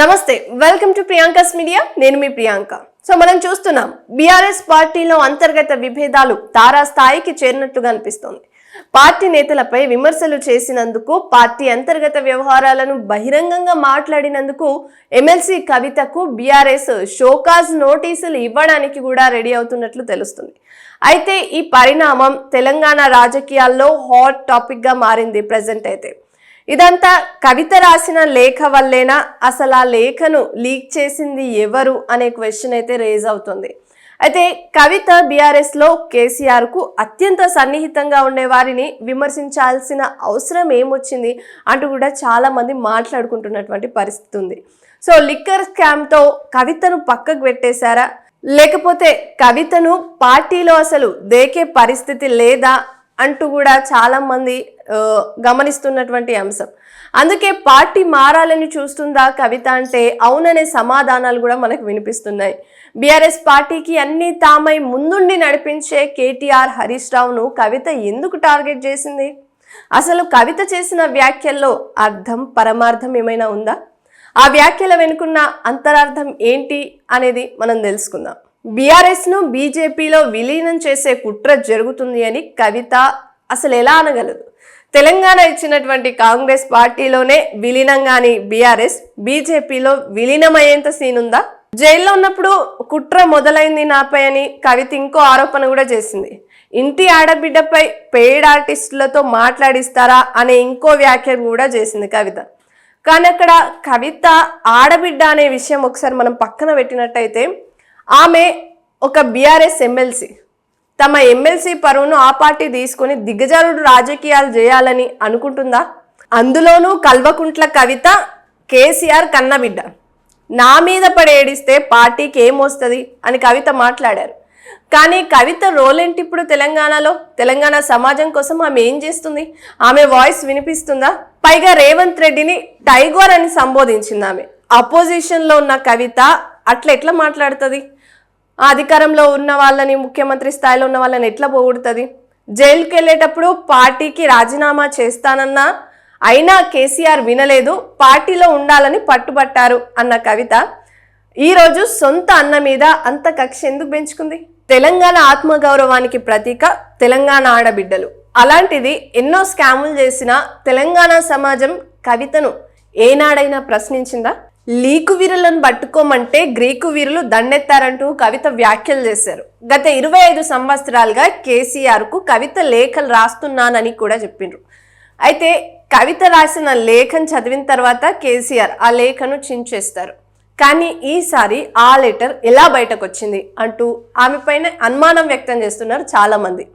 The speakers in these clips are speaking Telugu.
నమస్తే వెల్కమ్ టు ప్రియాంకస్ మీడియా నేను మీ ప్రియాంక. సో మనం చూస్తున్నాం బీఆర్ఎస్ పార్టీలో అంతర్గత విభేదాలు తారా స్థాయికి చేరినట్టుగా అనిపిస్తోంది. పార్టీ నేతలపై విమర్శలు చేసినందుకు పార్టీ అంతర్గత వ్యవహారాలను బహిరంగంగా మాట్లాడినందుకు ఎమ్మెల్సీ కవితకు బీఆర్ఎస్ షోకాజ్ నోటీసులు ఇవ్వడానికి కూడా రెడీ అవుతున్నట్లు తెలుస్తుంది. అయితే ఈ పరిణామం తెలంగాణ రాజకీయాల్లో హాట్ టాపిక్గా మారింది ప్రజెంట్ అయితే. ఇదంతా కవిత రాసిన లేఖ వల్లేనా? అసలు ఆ లేఖను లీక్ చేసింది ఎవరు? అనే క్వశ్చన్ అయితే రేజ్ అవుతుంది. అయితే కవిత బీఆర్ఎస్లో కేసీఆర్కు అత్యంత సన్నిహితంగా ఉండే వారిని విమర్శించాల్సిన అవసరం ఏమొచ్చింది అంటూ కూడా చాలామంది మాట్లాడుకుంటున్నటువంటి పరిస్థితి ఉంది. సో లిక్కర్ స్కామ్తో కవితను పక్కకు పెట్టేశారా? లేకపోతే కవితను పార్టీలో అసలు దేకే పరిస్థితి లేదా? అంటూ కూడా చాలామంది గమనిస్తున్నటువంటి అంశం. అందుకే పార్టీ మారాలని చూస్తుందా కవిత అంటే అవుననే సమాధానాలు కూడా మనకు వినిపిస్తున్నాయి. బీఆర్ఎస్ పార్టీకి అన్ని తామై ముందుండి నడిపించే కేటీఆర్ హరీష్ రావును కవిత ఎందుకు టార్గెట్ చేసింది? అసలు కవిత చేసిన వ్యాఖ్యల్లో అర్థం పరమార్థం ఏమైనా ఉందా? ఆ వ్యాఖ్యల వెనుకున్న అంతరార్థం ఏంటి అనేది మనం తెలుసుకుందాం. బీఆర్ఎస్ను బీజేపీలో విలీనం చేసే కుట్ర జరుగుతుంది అని కవిత అసలు ఎలా అనగలదు? తెలంగాణ ఇచ్చినటువంటి కాంగ్రెస్ పార్టీలోనే విలీనం గాని బీఆర్ఎస్ బీజేపీలో విలీనమయ్యేంత సీన్ ఉందా? జైల్లో ఉన్నప్పుడు కుట్ర మొదలైంది నాపై అని కవిత ఇంకో ఆరోపణ కూడా చేసింది. ఇంటి ఆడబిడ్డపై పెయిడ్ ఆర్టిస్టులతో మాట్లాడిస్తారా అనే ఇంకో వ్యాఖ్య కూడా చేసింది కవిత. కానీ అక్కడ కవిత ఆడబిడ్డ అనే విషయం ఒకసారి మనం పక్కన పెట్టినట్టయితే ఆమె ఒక బీఆర్ఎస్ ఎమ్మెల్సీ. తమ ఎమ్మెల్సీ పరువును ఆ పార్టీ తీసుకొని దిగజారుడు రాజకీయాలు చేయాలని అనుకుంటుందా? అందులోనూ కల్వకుంట్ల కవిత కేసీఆర్ కన్నబిడ్డ. నా మీద పడి ఏడిస్తే పార్టీకి ఏమొస్తుంది అని కవిత మాట్లాడారు. కానీ కవిత రోల్ ఏంటి ఇప్పుడు తెలంగాణలో? తెలంగాణ సమాజం కోసం ఆమె ఏం చేస్తుంది? ఆమె వాయిస్ వినిపిస్తుందా? పైగా రేవంత్ రెడ్డిని టైగోర్ అని సంబోధించింది ఆమె. అపోజిషన్లో ఉన్న కవిత అట్లా ఎట్లా మాట్లాడుతుంది? అధికారంలో ఉన్న వాళ్ళని ముఖ్యమంత్రి స్థాయిలో ఉన్న వాళ్ళని ఎట్లా పోగొడుతుంది? జైలుకి వెళ్ళేటప్పుడు పార్టీకి రాజీనామా చేస్తానన్నా అయినా కేసీఆర్ వినలేదు పార్టీలో ఉండాలని పట్టుబట్టారు అన్న కవిత. ఈరోజు సొంత అన్న మీద అంత కక్ష ఎందుకు పెంచుకుంది? తెలంగాణ ఆత్మగౌరవానికి ప్రతీక తెలంగాణ ఆడబిడ్డలు. అలాంటిది ఎన్నో స్కాములు చేసిన తెలంగాణ సమాజం కవితను ఏనాడైనా ప్రశ్నించిందా? లీకు వీరులను పట్టుకోమంటే గ్రీకు వీరులు దండెత్తారంటూ కవిత వ్యాఖ్యలు చేశారు. గత ఇరవై ఐదు సంవత్సరాలుగా కేసీఆర్కు కవిత లేఖలు రాస్తున్నానని కూడా చెప్పిండ్రు అయితే కవిత రాసిన లేఖను చదివిన తర్వాత కేసీఆర్ ఆ లేఖను చించేస్తారు. కానీ ఈసారి ఆ లెటర్ ఎలా బయటకు వచ్చింది అంటూ ఆమె పైన అనుమానం వ్యక్తం చేస్తున్నారు చాలా మంది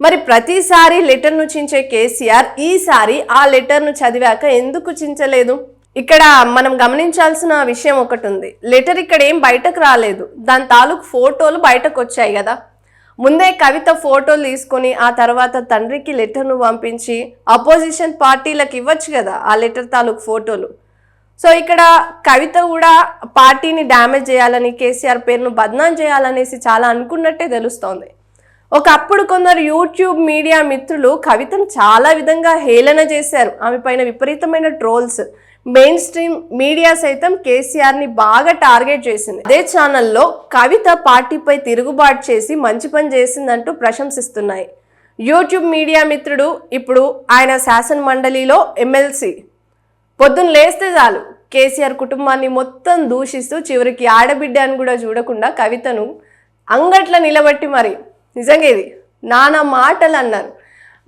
మరి ప్రతిసారి లెటర్ను చించే కేసీఆర్ ఈసారి ఆ లెటర్ను చదివాక ఎందుకు చించలేదు? ఇక్కడ మనం గమనించాల్సిన విషయం ఒకటి ఉంది లెటర్ ఇక్కడ ఏం బయటకు రాలేదు. దాని తాలూకు ఫోటోలు బయటకు వచ్చాయి కదా. ముందే కవిత ఫోటోలు తీసుకొని ఆ తర్వాత తండ్రికి లెటర్ను పంపించి అపోజిషన్ పార్టీలకు ఇవ్వచ్చు కదా ఆ లెటర్ తాలూకు ఫోటోలు. సో ఇక్కడ కవిత కూడా పార్టీని డ్యామేజ్ చేయాలని కేసీఆర్ పేరును బద్నాం చేయాలనేసి చాలా అనుకున్నట్టే తెలుస్తోంది. ఒకప్పుడు కొందరు యూట్యూబ్ మీడియా మిత్రులు కవితను చాలా విధంగా హేళన చేశారు. ఆమె పైన విపరీతమైన ట్రోల్స్ మెయిన్ స్ట్రీమ్ మీడియా సైతం కేసీఆర్ని బాగా టార్గెట్ చేసింది. అదే ఛానల్లో కవిత పార్టీపై తిరుగుబాటు చేసి మంచి పని చేసిందంటూ ప్రశంసిస్తున్నాయి. యూట్యూబ్ మీడియా మిత్రుడు ఇప్పుడు ఆయన శాసన మండలిలో ఎమ్మెల్సీ. పొద్దున్న లేస్తే చాలు. కేసీఆర్ కుటుంబాన్ని మొత్తం దూషిస్తూ చివరికి ఆడబిడ్డ అని కూడా చూడకుండా కవితను అంగట్ల నిలబట్టి మరి. నిజంగా ఇది నానా మాటలు అన్నారు.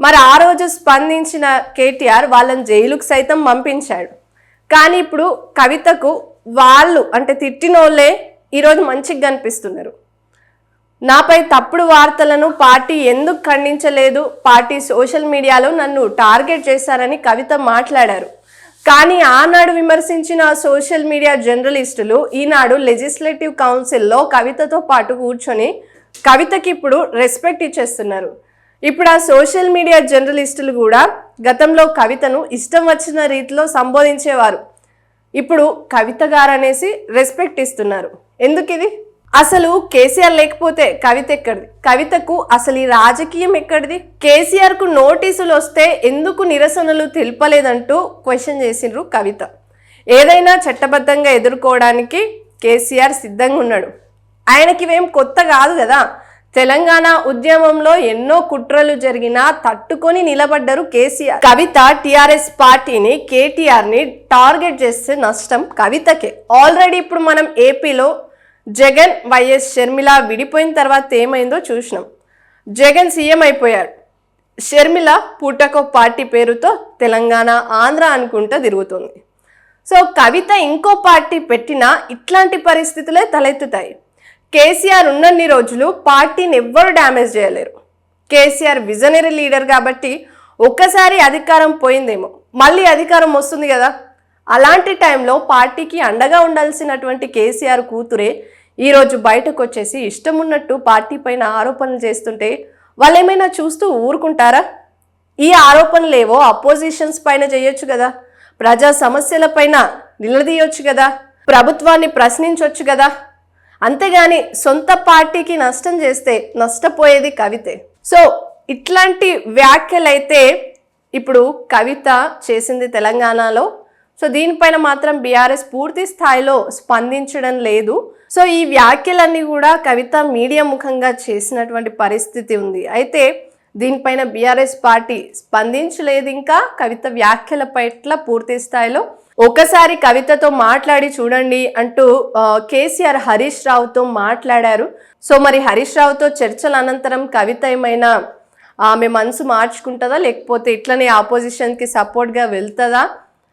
మరి ఆ రోజు స్పందించిన కేటీఆర్ వాళ్ళని జైలుకు సైతం పంపించాడు. కానీ ఇప్పుడు కవితకు వాళ్ళు అంటే తిట్టినోళ్ళే ఈరోజు మంచిగా కనిపిస్తున్నారు. నాపై తప్పుడు వార్తలను పార్టీ ఎందుకు ఖండించలేదు? పార్టీ సోషల్ మీడియాలో నన్ను టార్గెట్ చేశారని కవిత మాట్లాడారు. కానీ ఆనాడు విమర్శించిన సోషల్ మీడియా జర్నలిస్టులు ఈనాడు లెజిస్లేటివ్ కౌన్సిల్లో కవితతో పాటు కూర్చొని కవితకి ఇప్పుడు రెస్పెక్ట్ ఇచ్చేస్తున్నారు. ఇప్పుడు ఆ సోషల్ మీడియా జర్నలిస్టులు కూడా గతంలో కవితను ఇష్టం వచ్చిన రీతిలో సంబోధించేవారు. ఇప్పుడు కవిత గారు అనేసి రెస్పెక్ట్ ఇస్తున్నారు. ఎందుకు ఇది అసలు కేసీఆర్ లేకపోతే కవిత ఎక్కడిది? కవితకు అసలు ఈ రాజకీయం ఎక్కడిది? కేసీఆర్కు నోటీసులు వస్తే ఎందుకు నిరసనలు తెలపలేదంటూ క్వశ్చన్ చేసిండ్రు కవిత. ఏదైనా చట్టబద్ధంగా ఎదుర్కోవడానికి కేసీఆర్ సిద్ధంగా ఉన్నాడు ఆయనకి ఇవేం కొత్త కాదు కదా? తెలంగాణ ఉద్యమంలో ఎన్నో కుట్రలు జరిగినా తట్టుకొని నిలబడ్డారు కేసీఆర్. కవిత టిఆర్ఎస్ పార్టీని కేటీఆర్ని టార్గెట్ చేస్తే నష్టం కవితకే. ఆల్రెడీ ఇప్పుడు మనం ఏపీలో జగన్ వైఎస్ షర్మిల విడిపోయిన తర్వాత ఏమైందో చూసినాం. జగన్ సీఎం అయిపోయాడు. షర్మిల పూటకో పార్టీ పేరుతో తెలంగాణ ఆంధ్ర అనుకుంటా తిరుగుతుంది. సో కవిత ఇంకో పార్టీ పెట్టినా ఇట్లాంటి పరిస్థితులే తలెత్తుతాయి. కేసీఆర్ ఉన్నన్ని రోజులు పార్టీని ఎవ్వరు డ్యామేజ్ చేయలేరు. కేసీఆర్ విజనరీ లీడర్ కాబట్టి ఒక్కసారి అధికారం పోయిందేమో. మళ్ళీ అధికారం వస్తుంది కదా. అలాంటి టైంలో పార్టీకి అండగా ఉండాల్సినటువంటి కేసీఆర్ కూతురే ఈరోజు బయటకు వచ్చేసి ఇష్టం ఉన్నట్టు పార్టీ పైన ఆరోపణలు చేస్తుంటే వాళ్ళు ఏమైనా చూస్తూ ఊరుకుంటారా? ఈ ఆరోపణలేవో అపోజిషన్స్ పైన చేయొచ్చు కదా. ప్రజా సమస్యల పైన నిలదీయొచ్చు కదా. ప్రభుత్వాన్ని ప్రశ్నించవచ్చు కదా. అంతేగాని సొంత పార్టీకి నష్టం చేస్తే నష్టపోయేది కవితే. సో ఇట్లాంటి వ్యాఖ్యలైతే ఇప్పుడు కవిత చేసింది తెలంగాణలో. సో దీనిపైన మాత్రం బీఆర్ఎస్ పూర్తి స్థాయిలో స్పందించడం లేదు. సో ఈ వ్యాఖ్యలన్నీ కూడా కవిత మీడియా ముఖంగా చేసినటువంటి పరిస్థితి ఉంది. అయితే దీనిపైన బీఆర్ఎస్ పార్టీ స్పందించలేదు ఇంకా. కవిత వ్యాఖ్యల పట్ల పూర్తి స్థాయిలో ఒకసారి కవితతో మాట్లాడి చూడండి అంటూ కేసీఆర్ హరీష్ రావుతో మాట్లాడారు. సో మరి హరీష్ రావుతో చర్చల అనంతరం కవిత ఏమైనా ఆమె మనసు మార్చుకుంటుందా? లేకపోతే ఇట్లనే ఆపోజిషన్కి సపోర్ట్గా వెళ్తుందా?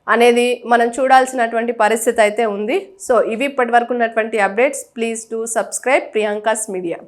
అనేది మనం చూడాల్సినటువంటి పరిస్థితి అయితే ఉంది. సో ఇవి ఇప్పటి వరకు ఉన్నటువంటి updates. Please to subscribe Priyanka's media.